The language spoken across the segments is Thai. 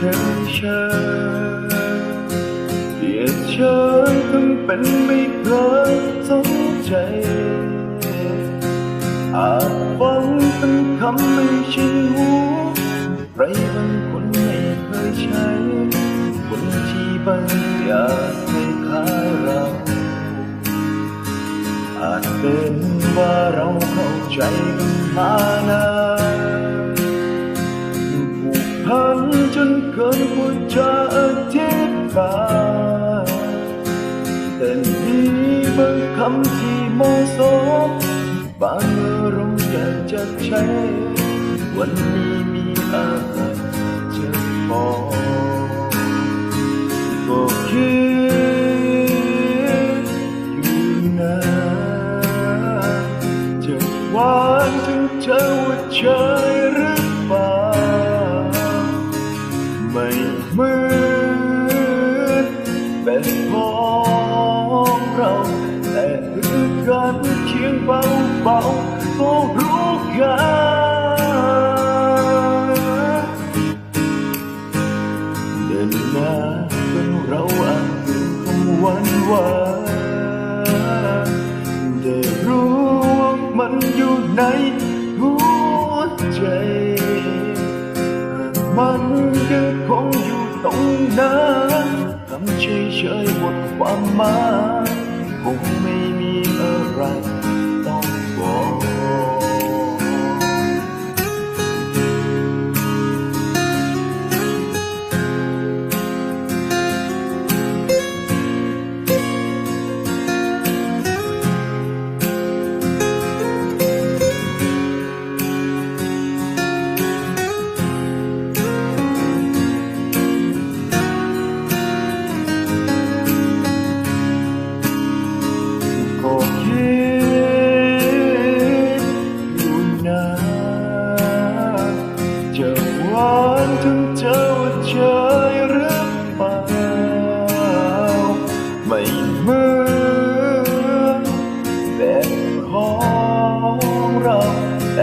เฉยๆเดียดเฉยทำเป็นไม่เคยสนใจอาจฟังเป็นคำไม่ชินหูใครบางคนไม่เคยใช้ คนที่บางอย่างไม่คล้ายเราอาจเป็นว่าเราเข้าใจกันมานานผูกพัน จนเกินกว่าจะอธิบายแต่มีบางคำที่มาะสมบางอารมณ์อยากจะใช้ วันนี้มีอะไรจะบอกก็คิดอยู่นานจะหวานถึงเธอว่าเฉยหรือ แบบของเราแต่คือการเคียงเบาเบาก็รู้กันเดินหน้าเป็นเราอ่านถึงคำหวานวานได้รู้ว่ามันอยู่ในหัวใจมันยังคงอยู่ตรงนั้น เฉยเฉยๆหมดความหมายคงไม่มีอะไร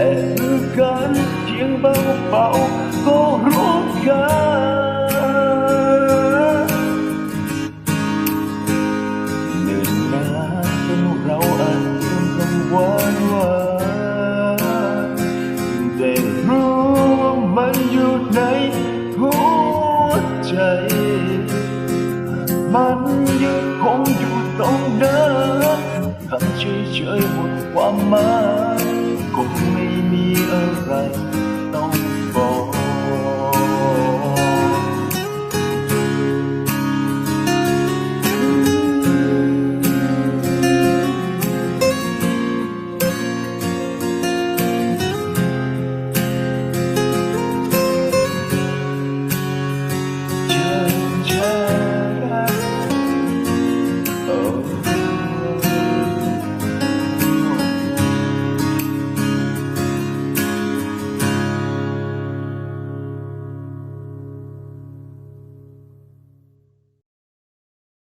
แต่คือกันเพียงเบาๆก็รู้กันเดินหน้าจนเราอาจลืม ค